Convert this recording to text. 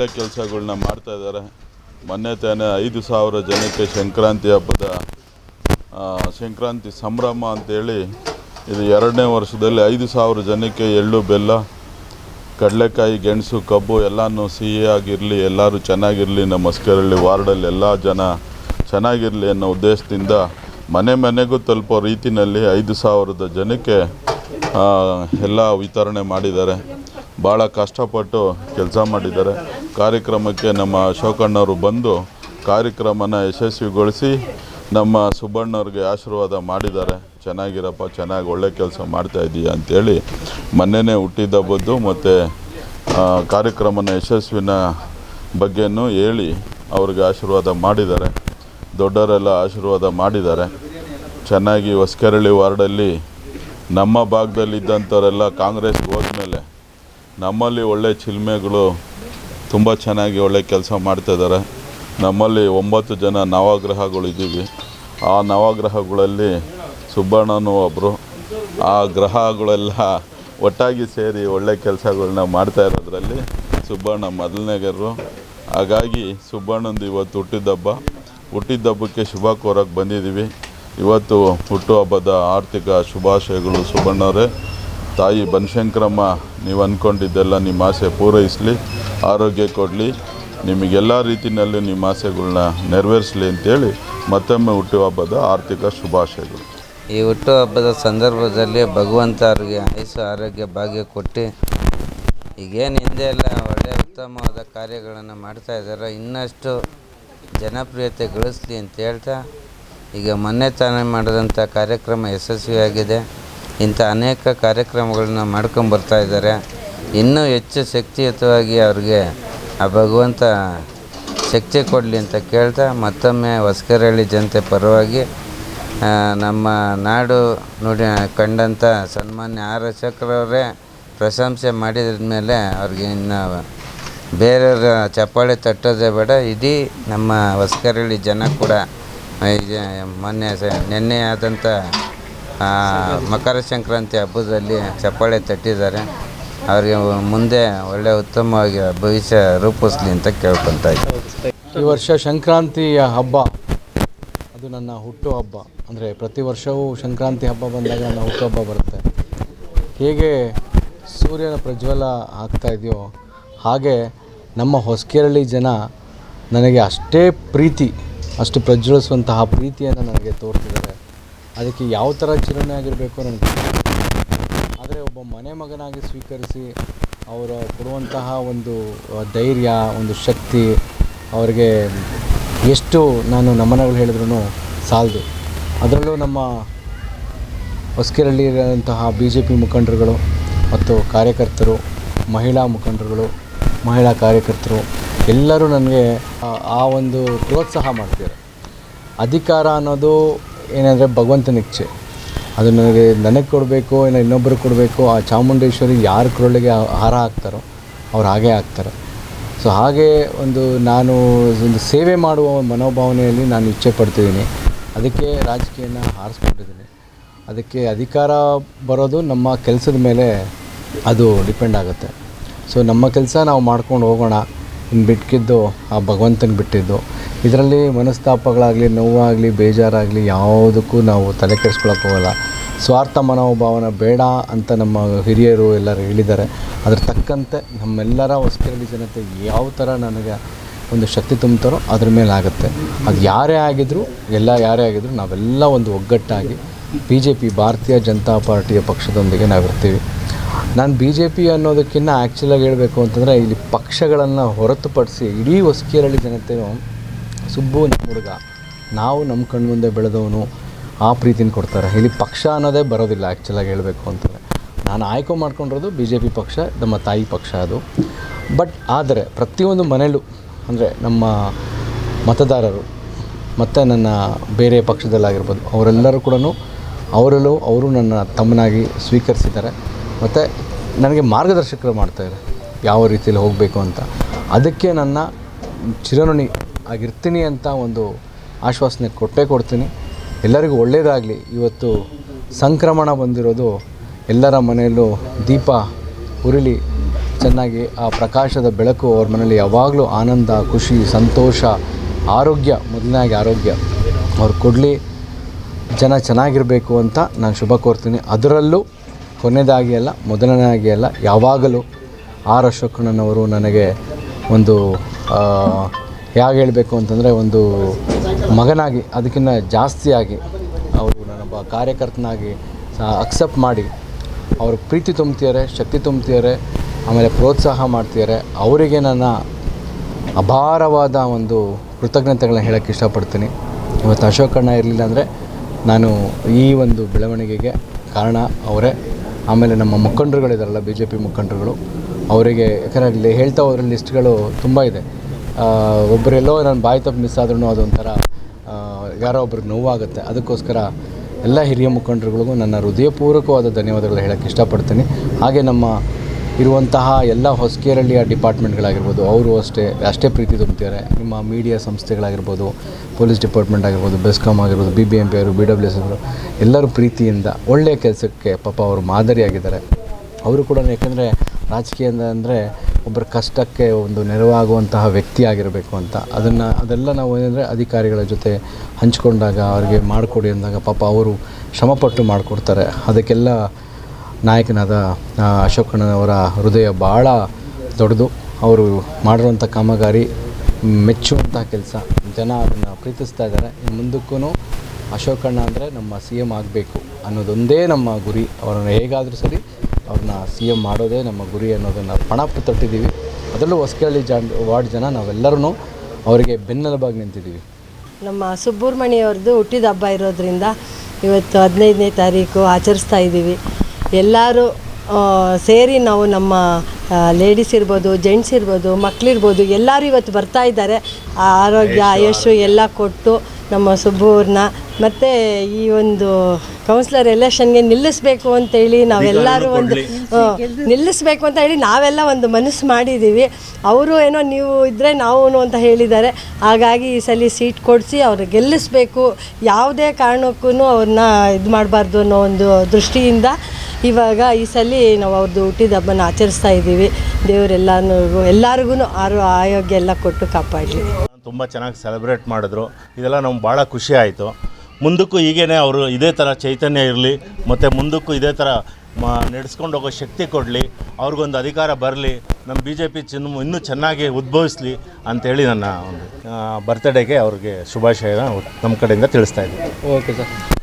ಒಳ್ಳೆ ಕೆಲಸಗಳ್ನ ಮಾಡ್ತಾ ಇದ್ದಾರೆ. ಮೊನ್ನೆ ತಾನೇ ಐದು ಸಾವಿರ ಜನಕ್ಕೆ ಸಂಕ್ರಾಂತಿ ಹಬ್ಬದ ಸಂಕ್ರಾಂತಿ ಸಂಭ್ರಮ ಅಂತೇಳಿ ಇದು ಎರಡನೇ ವರ್ಷದಲ್ಲಿ ಐದು ಸಾವಿರ ಜನಕ್ಕೆ ಎಳ್ಳು, ಬೆಲ್ಲ, ಕಡಲೆಕಾಯಿ, ಗೆಣಸು, ಕಬ್ಬು ಎಲ್ಲನೂ ಸಿಹಿಯಾಗಿರಲಿ ಎಲ್ಲರೂ ಚೆನ್ನಾಗಿರಲಿ, ನಮ್ಮ ಮಸ್ಕರಳ್ಳಿ ವಾರ್ಡಲ್ಲಿ ಎಲ್ಲ ಜನ ಚೆನ್ನಾಗಿರಲಿ ಅನ್ನೋ ಉದ್ದೇಶದಿಂದ ಮನೆ ಮನೆಗೂ ತಲುಪೋ ರೀತಿಯಲ್ಲಿ ಐದು ಸಾವಿರದ ಜನಕ್ಕೆ ಎಲ್ಲ ವಿತರಣೆ ಮಾಡಿದ್ದಾರೆ. ಭಾಳ ಕಷ್ಟಪಟ್ಟು ಕೆಲಸ ಮಾಡಿದ್ದಾರೆ. ಕಾರ್ಯಕ್ರಮಕ್ಕೆ ನಮ್ಮ ಅಶೋಕಣ್ಣವರು ಬಂದು ಕಾರ್ಯಕ್ರಮನ ಯಶಸ್ವಿಗೊಳಿಸಿ ನಮ್ಮ ಸುಬ್ಬಣ್ಣವ್ರಿಗೆ ಆಶೀರ್ವಾದ ಮಾಡಿದ್ದಾರೆ. ಚೆನ್ನಾಗಿರಪ್ಪ, ಚೆನ್ನಾಗಿ ಒಳ್ಳೆ ಕೆಲಸ ಮಾಡ್ತಾ ಇದೀಯ ಅಂಥೇಳಿ ಮೊನ್ನೆನೇ ಹುಟ್ಟಿದಬ್ಬದ್ದು ಮತ್ತು ಕಾರ್ಯಕ್ರಮನ ಯಶಸ್ವಿನ ಬಗ್ಗೆನೂ ಹೇಳಿ ಅವ್ರಿಗೆ ಆಶೀರ್ವಾದ ಮಾಡಿದ್ದಾರೆ. ದೊಡ್ಡವರೆಲ್ಲ ಆಶೀರ್ವಾದ ಮಾಡಿದ್ದಾರೆ. ಚೆನ್ನಾಗಿ ಹೊಸ್ಕೆರಳಿ ವಾರ್ಡಲ್ಲಿ ನಮ್ಮ ಭಾಗದಲ್ಲಿದ್ದಂಥವರೆಲ್ಲ ಕಾಂಗ್ರೆಸ್ಗೆ ಹೋದ್ಮೇಲೆ ನಮ್ಮಲ್ಲಿ ಒಳ್ಳೆ ಚಿಲ್ಮೆಗಳು ತುಂಬ ಚೆನ್ನಾಗಿ ಒಳ್ಳೆ ಕೆಲಸ ಮಾಡ್ತಾಯಿದ್ದಾರೆ ನಮ್ಮಲ್ಲಿ ಒಂಬತ್ತು ಜನ ನವಗ್ರಹಗಳಿದ್ದೀವಿ. ಆ ನವಗ್ರಹಗಳಲ್ಲಿ ಸುಬ್ಬಣ್ಣನೂ ಒಬ್ಬರು ಆ ಗ್ರಹಗಳೆಲ್ಲ ಒಟ್ಟಾಗಿ ಸೇರಿ ಒಳ್ಳೆ ಕೆಲಸಗಳನ್ನ ಮಾಡ್ತಾ ಇರೋದ್ರಲ್ಲಿ ಸುಬ್ಬಣ್ಣ ಮೊದಲನೇಗರು ಹಾಗಾಗಿ ಸುಬ್ಬಣ್ಣಂದು ಇವತ್ತು ಹುಟ್ಟಿದಬ್ಬ ಹುಟ್ಟಿದ್ದಬ್ಬಕ್ಕೆ ಶುಭ ಕೋರಕ್ಕೆ ಬಂದಿದ್ದೀವಿ. ಇವತ್ತು ಹುಟ್ಟುಹಬ್ಬದ ಆರ್ಥಿಕ ಶುಭಾಶಯಗಳು ಸುಬ್ಬಣ್ಣವರೇ ತಾಯಿ ಬನಶಂಕರಮ್ಮ, ನೀವು ಅಂದ್ಕೊಂಡಿದ್ದೆಲ್ಲ ನಿಮ್ಮ ಆಸೆ ಪೂರೈಸಲಿ. ಆರೋಗ್ಯ ಕೊಡಲಿ. ನಿಮಗೆಲ್ಲ ರೀತಿಯಲ್ಲೂ ನಿಮ್ಮ ಆಸೆಗಳನ್ನ ನೆರವೇರಿಸಲಿ ಅಂತೇಳಿ ಮತ್ತೊಮ್ಮೆ ಹುಟ್ಟುಹಬ್ಬದ ಆರ್ಥಿಕ ಶುಭಾಶಯಗಳು. ಈ ಹುಟ್ಟುಹಬ್ಬದ ಸಂದರ್ಭದಲ್ಲಿ ಭಗವಂತ ಅವರಿಗೆ ಆಯುಸ್ಸು, ಆರೋಗ್ಯ, ಭಾಗ್ಯ ಕೊಟ್ಟು ಈಗೇನು ಹಿಂದೆ ಎಲ್ಲ ಒಳ್ಳೆಯ ಉತ್ತಮವಾದ ಕಾರ್ಯಗಳನ್ನು ಮಾಡ್ತಾ ಇದ್ದಾರೆ, ಇನ್ನಷ್ಟು ಜನಪ್ರಿಯತೆ ಗಳಿಸ್ಲಿ ಅಂತ ಹೇಳ್ತಾ ಈಗ ಮೊನ್ನೆ ತಾನೇ ಮಾಡಿದಂಥ ಕಾರ್ಯಕ್ರಮ ಯಶಸ್ವಿಯಾಗಿದೆ. ಇಂಥ ಅನೇಕ ಕಾರ್ಯಕ್ರಮಗಳನ್ನ ಮಾಡ್ಕೊಂಬರ್ತಾ ಇದ್ದಾರೆ. ಇನ್ನೂ ಹೆಚ್ಚು ಶಕ್ತಿಯುತವಾಗಿ ಅವ್ರಿಗೆ ಆ ಭಗವಂತ ಶಕ್ತಿ ಕೊಡಲಿ ಅಂತ ಕೇಳ್ತಾ ಮತ್ತೊಮ್ಮೆ ಹೊಸ್ಕರಹಳ್ಳಿ ಜನತೆ ಪರವಾಗಿ ನಮ್ಮ ನಾಡು ನುಡಿ ಕಂಡಂಥ ಸನ್ಮಾನ್ಯ ಆರ್ ಅಶೋಕ್ರವರೇ ಪ್ರಶಂಸೆ ಮಾಡಿದ ಮೇಲೆ ಅವ್ರಿಗೆ ಇನ್ನು ಬೇರೆಯವ್ರ ಚಪ್ಪಾಳೆ ತಟ್ಟೋದೇ ಬೇಡ, ಇಡೀ ನಮ್ಮ ಹೊಸ್ಕರಹಳ್ಳಿ ಜನ ಕೂಡ ಮೊನ್ನೆ ನಿನ್ನೆ ಆದಂಥ ಮಕರ ಸಂಕ್ರಾಂತಿ ಹಬ್ಬದಲ್ಲಿ ಚಪ್ಪಾಳೆ ತಟ್ಟಿದ್ದಾರೆ. ಅವರಿಗೆ ಮುಂದೆ ಒಳ್ಳೆಯ ಉತ್ತಮವಾಗಿ ಭವಿಷ್ಯ ರೂಪಿಸ್ಲಿ ಅಂತ ಕೇಳ್ಕೊತಾ ಈ ವರ್ಷ ಸಂಕ್ರಾಂತಿಯ ಹಬ್ಬ, ಅದು ನನ್ನ ಹುಟ್ಟು ಹಬ್ಬ. ಅಂದರೆ ಪ್ರತಿ ವರ್ಷವೂ ಸಂಕ್ರಾಂತಿ ಹಬ್ಬ ಬಂದಾಗ ನನ್ನ ಹುಟ್ಟುಹಬ್ಬ ಬರುತ್ತೆ. ಹೇಗೆ ಸೂರ್ಯನ ಪ್ರಜ್ವಲ ಆಗ್ತಾ ಇದೆಯೋ ಹಾಗೆ ನಮ್ಮ ಹೊಸಕೆರಳಿ ಜನ ನನಗೆ ಅಷ್ಟೇ ಪ್ರೀತಿ, ಅಷ್ಟು ಪ್ರಜ್ವಲಿಸುವಂತಹ ಪ್ರೀತಿಯನ್ನು ನನಗೆ ತೋರ್ತಿದ್ದಾರೆ ಅದಕ್ಕೆ ಯಾವ ಥರ ಚಿರಣೆ ಆಗಿರಬೇಕು ನನಗೆ. ಆದರೆ ಒಬ್ಬ ಮನೆ ಮಗನಾಗಿ ಸ್ವೀಕರಿಸಿ ಅವರು ಕೊಡುವಂತಹ ಒಂದು ಧೈರ್ಯ, ಒಂದು ಶಕ್ತಿ ಅವರಿಗೆ ಎಷ್ಟು ನಾನು ನಮನಗಳು ಹೇಳಿದ್ರು ಸಾಲದು. ಅದರಲ್ಲೂ ನಮ್ಮ ಹೊಸಕೆರಳ್ಳಿರುವಂತಹ ಬಿ ಜೆ ಪಿ ಮುಖಂಡರುಗಳು ಮತ್ತು ಕಾರ್ಯಕರ್ತರು, ಮಹಿಳಾ ಮುಖಂಡರುಗಳು, ಮಹಿಳಾ ಕಾರ್ಯಕರ್ತರು ಎಲ್ಲರೂ ನನಗೆ ಆ- ಒಂದು ಪ್ರೋತ್ಸಾಹ ಮಾಡ್ತಿದ್ದಾರೆ. ಅಧಿಕಾರ ಅನ್ನೋದು ಏನಂದರೆ ಭಗವಂತನ ಇಚ್ಛೆ. ಅದು ನನಗೆ ನನಗೆ ಕೊಡಬೇಕು, ಇಲ್ಲ ಇನ್ನೊಬ್ಬರು ಕೊಡಬೇಕು, ಆ ಚಾಮುಂಡೇಶ್ವರಿ ಯಾರ ಕೊರಳಿಗೆ ಹಾರ ಹಾಕ್ತಾರೋ ಅವ್ರು ಹಾಗೇ ಹಾಕ್ತಾರೆ. ಸೊ ಹಾಗೆ ಒಂದು ನಾನು ಒಂದು ಸೇವೆ ಮಾಡುವ ಮನೋಭಾವನೆಯಲ್ಲಿ ನಾನು ಇಚ್ಛೆ ಪಡ್ತಿದ್ದೀನಿ. ಅದಕ್ಕೆ ರಾಜಕೀಯನ ಹಾರಿಸ್ಕೊಂಡಿದ್ದೀನಿ. ಅದಕ್ಕೆ ಅಧಿಕಾರ ಬರೋದು ನಮ್ಮ ಕೆಲಸದ ಮೇಲೆ ಅದು ಡಿಪೆಂಡ್ ಆಗುತ್ತೆ. ಸೊ ನಮ್ಮ ಕೆಲಸ ನಾವು ಮಾಡ್ಕೊಂಡು ಹೋಗೋಣ. ಇನ್ನು ಬಿಟ್ಕಿದ್ದು, ಆ ಭಗವಂತನ ಬಿಟ್ಟಿದ್ದು. ಇದರಲ್ಲಿ ಮನಸ್ತಾಪಗಳಾಗಲಿ, ನೋವಾಗಲಿ, ಬೇಜಾರಾಗಲಿ ಯಾವುದಕ್ಕೂ ನಾವು ತಲೆ ಕೆಡಿಸ್ಕೊಳಕ್ಕೆ ಹೋಗಲ್ಲ. ಸ್ವಾರ್ಥ ಮನೋಭಾವನ ಬೇಡ ಅಂತ ನಮ್ಮ ಹಿರಿಯರು ಎಲ್ಲರೂ ಹೇಳಿದ್ದಾರೆ. ಅದ್ರ ತಕ್ಕಂತೆ ನಮ್ಮೆಲ್ಲರ ಹೊಸಕೇರಳಿ ಜನತೆ ಯಾವ ಥರ ನನಗೆ ಒಂದು ಶಕ್ತಿ ತುಂಬ್ತಾರೋ ಅದ್ರ ಮೇಲೆ ಆಗುತ್ತೆ ಅದು ಯಾರೇ ಆಗಿದ್ದರೂ ಎಲ್ಲ ಯಾರೇ ಆಗಿದ್ದರೂ ನಾವೆಲ್ಲ ಒಂದು ಒಗ್ಗಟ್ಟಾಗಿ ಬಿ ಜೆ ಪಿ ಭಾರತೀಯ ಜನತಾ ಪಾರ್ಟಿಯ ಪಕ್ಷದೊಂದಿಗೆ ನಾವಿರ್ತೀವಿ. ನಾನು ಬಿ ಜೆ ಪಿ ಅನ್ನೋದಕ್ಕಿಂತ ಆ್ಯಕ್ಚುಲಾಗಿ ಹೇಳಬೇಕು ಅಂತಂದರೆ ಇಲ್ಲಿ ಪಕ್ಷಗಳನ್ನು ಹೊರತುಪಡಿಸಿ ಇಡೀ ಹೊಸಕೇರಳಿ ಜನತೆಯು ಸುಬ್ಬು ನಮ್ಮ ಹುಡುಗ ನಾವು ನಮ್ಮ ಕಣ್ಮುಂದೆ ಬೆಳೆದವನು ಆ ಪ್ರೀತಿನ ಕೊಡ್ತಾರೆ. ಇಲ್ಲಿ ಪಕ್ಷ ಅನ್ನೋದೇ ಬರೋದಿಲ್ಲ ಆ್ಯಕ್ಚುಲಾಗಿ ಹೇಳಬೇಕು ಅಂತಂದರೆ. ನಾನು ಆಯ್ಕೆ ಮಾಡ್ಕೊಂಡಿರೋದು ಬಿ ಜೆ ಪಿ ಪಕ್ಷ, ನಮ್ಮ ತಾಯಿ ಪಕ್ಷ ಅದು. ಬಟ್ ಆದರೆ ಪ್ರತಿಯೊಂದು ಮನೆಯಲ್ಲೂ, ಅಂದರೆ ನಮ್ಮ ಮತದಾರರು, ಮತ್ತು ನನ್ನ ಬೇರೆ ಪಕ್ಷದಲ್ಲಾಗಿರ್ಬೋದು, ಅವರೆಲ್ಲರೂ ಕೂಡ ಅವರಲ್ಲೂ ಅವರು ನನ್ನ ತಮ್ಮನಾಗಿ ಸ್ವೀಕರಿಸಿದ್ದಾರೆ. ಮತ್ತು ನನಗೆ ಮಾರ್ಗದರ್ಶಕರು ಮಾಡ್ತಾಯಿದ್ದಾರೆ ಯಾವ ರೀತಿಯಲ್ಲಿ ಹೋಗಬೇಕು ಅಂತ. ಅದಕ್ಕೆ ನನ್ನ ಚಿರಋಣಿ ಆಗಿರ್ತೀನಿ ಅಂತ ಒಂದು ಆಶ್ವಾಸನೆ ಕೊಟ್ಟೇ ಕೊಡ್ತೀನಿ. ಎಲ್ಲರಿಗೂ ಒಳ್ಳೆಯದಾಗಲಿ ಇವತ್ತು ಸಂಕ್ರಮಣ ಬಂದಿರೋದು ಎಲ್ಲರ ಮನೆಯಲ್ಲೂ ದೀಪ ಉರಿಲಿ ಚೆನ್ನಾಗಿ ಆ ಪ್ರಕಾಶದ ಬೆಳಕು ಅವ್ರ ಮನೇಲಿ ಯಾವಾಗಲೂ ಆನಂದ, ಖುಷಿ, ಸಂತೋಷ, ಆರೋಗ್ಯ ಮೊದಲನೇ ಆರೋಗ್ಯ. ಅವ್ರು ಕೊಡಲಿ, ಜನ ಚೆನ್ನಾಗಿರಬೇಕು ಅಂತ ನಾನು ಶುಭ ಕೋರ್ತೀನಿ. ಅದರಲ್ಲೂ ಕೊನೆಯದಾಗಿ ಅಲ್ಲ, ಮೊದಲನೇದಾಗಿ ಅಲ್ಲ, ಯಾವಾಗಲೂ ಆರ್ ಅಶೋಕಣ್ಣನವರು ನನಗೆ ಒಂದು ಹೇಗೆ ಹೇಳಬೇಕು ಅಂತಂದರೆ ಒಂದು ಮಗನಾಗಿ ಅದಕ್ಕಿಂತ ಜಾಸ್ತಿಯಾಗಿ ಅವರು ನನ್ನೊಬ್ಬ ಕಾರ್ಯಕರ್ತನಾಗಿ ಅಕ್ಸೆಪ್ಟ್ ಮಾಡಿ, ಅವರು ಪ್ರೀತಿ ತುಂಬ್ತಿದ್ದಾರೆ, ಶಕ್ತಿ ತುಂಬ್ತಿದ್ದಾರೆ, ಆಮೇಲೆ ಪ್ರೋತ್ಸಾಹ ಮಾಡ್ತಿದ್ದಾರೆ. ಅವರಿಗೆ ನನ್ನ ಅಪಾರವಾದ ಒಂದು ಕೃತಜ್ಞತೆಗಳನ್ನ ಹೇಳೋಕ್ಕೆ ಇಷ್ಟಪಡ್ತೀನಿ. ಇವತ್ತು ಅಶೋಕಣ್ಣ ಇರಲಿಲ್ಲ ಅಂದರೆ ನಾನು ಈ ಒಂದು ಬೆಳವಣಿಗೆಗೆ ಕಾರಣ ಅವರೇ. ಆಮೇಲೆ ನಮ್ಮ ಮುಖಂಡರುಗಳಿದಾರಲ್ಲ ಬಿ ಜೆ ಪಿ ಮುಖಂಡರುಗಳು, ಅವರಿಗೆ ಯಾಕಂದರೆ ಇಲ್ಲಿ ಹೇಳ್ತಾ ಹೋದ್ರೆ ಲಿಸ್ಟ್ಗಳು ತುಂಬ ಇದೆ. ಒಬ್ಬರೆಲ್ಲೋ ನಾನು ಬಾಯಿ ತಪ್ಪು ಮಿಸ್ ಆದ್ರೂ ಅದೊಂಥರ ಯಾರೋ ಒಬ್ರಿಗೆ ನೋವಾಗುತ್ತೆ. ಅದಕ್ಕೋಸ್ಕರ ಎಲ್ಲ ಹಿರಿಯ ಮುಖಂಡರುಗಳಿಗೂ ನನ್ನ ಹೃದಯಪೂರ್ವಕವಾದ ಧನ್ಯವಾದಗಳು ಹೇಳೋಕ್ಕೆ ಇಷ್ಟಪಡ್ತೀನಿ. ಹಾಗೆ ನಮ್ಮ ಇರುವಂತಹ ಎಲ್ಲ ಹೊಸಕೇರಳ್ಳಿಯ ಡಿಪಾರ್ಟ್ಮೆಂಟ್ಗಳಾಗಿರ್ಬೋದು, ಅವರು ಅಷ್ಟೇ ಅಷ್ಟೇ ಪ್ರೀತಿ ತುಂಬ್ತಿದ್ದಾರೆ. ನಿಮ್ಮ ಮೀಡಿಯಾ ಸಂಸ್ಥೆಗಳಾಗಿರ್ಬೋದು, ಪೊಲೀಸ್ ಡಿಪಾರ್ಟ್ಮೆಂಟ್ ಆಗಿರ್ಬೋದು ಬೆಸ್ಕಾಮ್ ಆಗಿರ್ಬೋದು ಬಿ ಬಿ ಎಂ ಪಿ ಅವರು ಬಿ ಡಬ್ಲ್ಯೂ ಎಸ್ ಅವರು, ಎಲ್ಲರೂ ಪ್ರೀತಿಯಿಂದ ಒಳ್ಳೆಯ ಕೆಲಸಕ್ಕೆ ಪಾಪ ಅವರು ಮಾದರಿಯಾಗಿದ್ದಾರೆ. ಅವರು ಕೂಡ ಯಾಕೆಂದರೆ ರಾಜಕೀಯದ ಅಂದರೆ ಒಬ್ಬರ ಕಷ್ಟಕ್ಕೆ ಒಂದು ನೆರವಾಗುವಂತಹ ವ್ಯಕ್ತಿ ಆಗಿರಬೇಕು ಅಂತ. ಅದನ್ನು ಅದೆಲ್ಲ ನಾವು ಏನಂದರೆ ಅಧಿಕಾರಿಗಳ ಜೊತೆ ಹಂಚಿಕೊಂಡಾಗ ಅವರಿಗೆ ಮಾಡಿಕೊಡಿ ಅಂದಾಗ ಪಾಪ ಅವರು ಶ್ರಮಪಟ್ಟು ಮಾಡಿಕೊಡ್ತಾರೆ. ಅದಕ್ಕೆಲ್ಲ ನಾಯಕನಾದ ಅಶೋಕಣ್ಣನವರ ಹೃದಯ ಭಾಳ ದೊಡ್ಡದು. ಅವರು ಮಾಡಿರುವಂಥ ಕಾಮಗಾರಿ ಮೆಚ್ಚುವಂಥ ಕೆಲಸ. ಜನ ಅದನ್ನು ಪ್ರೀತಿಸ್ತಾ ಇದ್ದಾರೆ. ಮುಂದಕ್ಕೂ ಅಶೋಕಣ್ಣ ಅಂದರೆ ನಮ್ಮ ಸಿ ಎಂ ಆಗಬೇಕು ಅನ್ನೋದೊಂದೇ ನಮ್ಮ ಗುರಿ. ಅವರನ್ನು ಹೇಗಾದರೂ ಸರಿ ಅವ್ರನ್ನ ಸಿ ಎಂ ಮಾಡೋದೇ ನಮ್ಮ ಗುರಿ ಅನ್ನೋದನ್ನು ಪಣಪ್ಪು ತೊಟ್ಟಿದ್ದೀವಿ. ಅದರಲ್ಲೂ ಹೊಸಕಳ್ಳಿ ಜಾನ್ ವಾರ್ಡ್ ಜನ ನಾವೆಲ್ಲರೂ ಅವರಿಗೆ ಬೆನ್ನೆಲುಬಾಗಿ ನಿಂತಿದ್ದೀವಿ. ನಮ್ಮ ಸುಬ್ಬೂರ್ಮಣಿಯವ್ರದ್ದು ಹುಟ್ಟಿದ ಹಬ್ಬ ಇರೋದ್ರಿಂದ ಇವತ್ತು ಹದಿನೈದನೇ ತಾರೀಕು ಆಚರಿಸ್ತಾ ಇದ್ದೀವಿ. ಎಲ್ಲರೂ ಸೇರಿ ನಾವು ನಮ್ಮ ಲೇಡೀಸ್ ಇರ್ಬೋದು ಜೆಂಟ್ಸ್ ಇರ್ಬೋದು ಮಕ್ಕಳಿರ್ಬೋದು ಎಲ್ಲರೂ ಇವತ್ತು ಬರ್ತಾ ಇದ್ದಾರೆ. ಆ ಆರೋಗ್ಯ ಆಯಸ್ಸು ಎಲ್ಲ ಕೊಟ್ಟು ನಮ್ಮ ಸುಬ್ಬೂರ್ನ ಮತ್ತು ಈ ಒಂದು ಕೌನ್ಸಿಲರ್ ಎಲೆಕ್ಷನ್ಗೆ ನಿಲ್ಲಿಸಬೇಕು ಅಂತೇಳಿ ನಾವೆಲ್ಲರೂ ಒಂದು ನಿಲ್ಲಿಸಬೇಕು ಅಂತ ಹೇಳಿ ನಾವೆಲ್ಲ ಒಂದು ಮನಸ್ಸು ಮಾಡಿದ್ದೀವಿ. ಅವರು ಏನೋ ನೀವು ಇದ್ದರೆ ನಾವು ಅಂತ ಹೇಳಿದ್ದಾರೆ. ಹಾಗಾಗಿ ಈ ಸಲ ಸೀಟ್ ಕೊಡಿಸಿ ಅವ್ರು ಗೆಲ್ಲಿಸ್ಬೇಕು. ಯಾವುದೇ ಕಾರಣಕ್ಕೂ ಅವ್ರನ್ನ ಇದು ಮಾಡಬಾರ್ದು ಅನ್ನೋ ಒಂದು ದೃಷ್ಟಿಯಿಂದ ಇವಾಗ ಈ ಸಲ ನಾವು ಅವ್ರದ್ದು ಹುಟ್ಟಿದ ಹಬ್ಬನ ಆಚರಿಸ್ತಾ ಇದ್ದೀವಿ. ದೇವರೆಲ್ಲರಿಗೂ ಎಲ್ಲರಿಗೂ ಆರು ಆರೋಗ್ಯ ಎಲ್ಲ ಕೊಟ್ಟು ಕಾಪಾಡಲಿ. ತುಂಬ ಚೆನ್ನಾಗಿ ಸೆಲೆಬ್ರೇಟ್ ಮಾಡಿದ್ರು. ಇದೆಲ್ಲ ನಮ್ಗೆ ಭಾಳ ಖುಷಿ ಆಯಿತು. ಮುಂದಕ್ಕೂ ಹೀಗೇ ಅವರು ಇದೇ ಥರ ಚೈತನ್ಯ ಇರಲಿ, ಮತ್ತು ಮುಂದಕ್ಕೂ ಇದೇ ಥರ ಮ, ನಡೆಸ್ಕೊಂಡು ಹೋಗೋ ಶಕ್ತಿ ಕೊಡಲಿ, ಅವ್ರಿಗೊಂದು ಅಧಿಕಾರ ಬರಲಿ ನಮ್ಮ ಬಿ ಜೆ ಪಿ ಚಿನ್ನ ಇನ್ನೂ ಚೆನ್ನಾಗಿ ಉದ್ಭವಿಸಲಿ ಅಂತೇಳಿ ನನ್ನ ಒಂದು ಬರ್ತ್ಡೇಗೆ ಅವ್ರಿಗೆ ಶುಭಾಶಯನ ನಮ್ಮ ಕಡೆಯಿಂದ ತಿಳಿಸ್ತಾ ಇದ್ದೀನಿ. Okay sir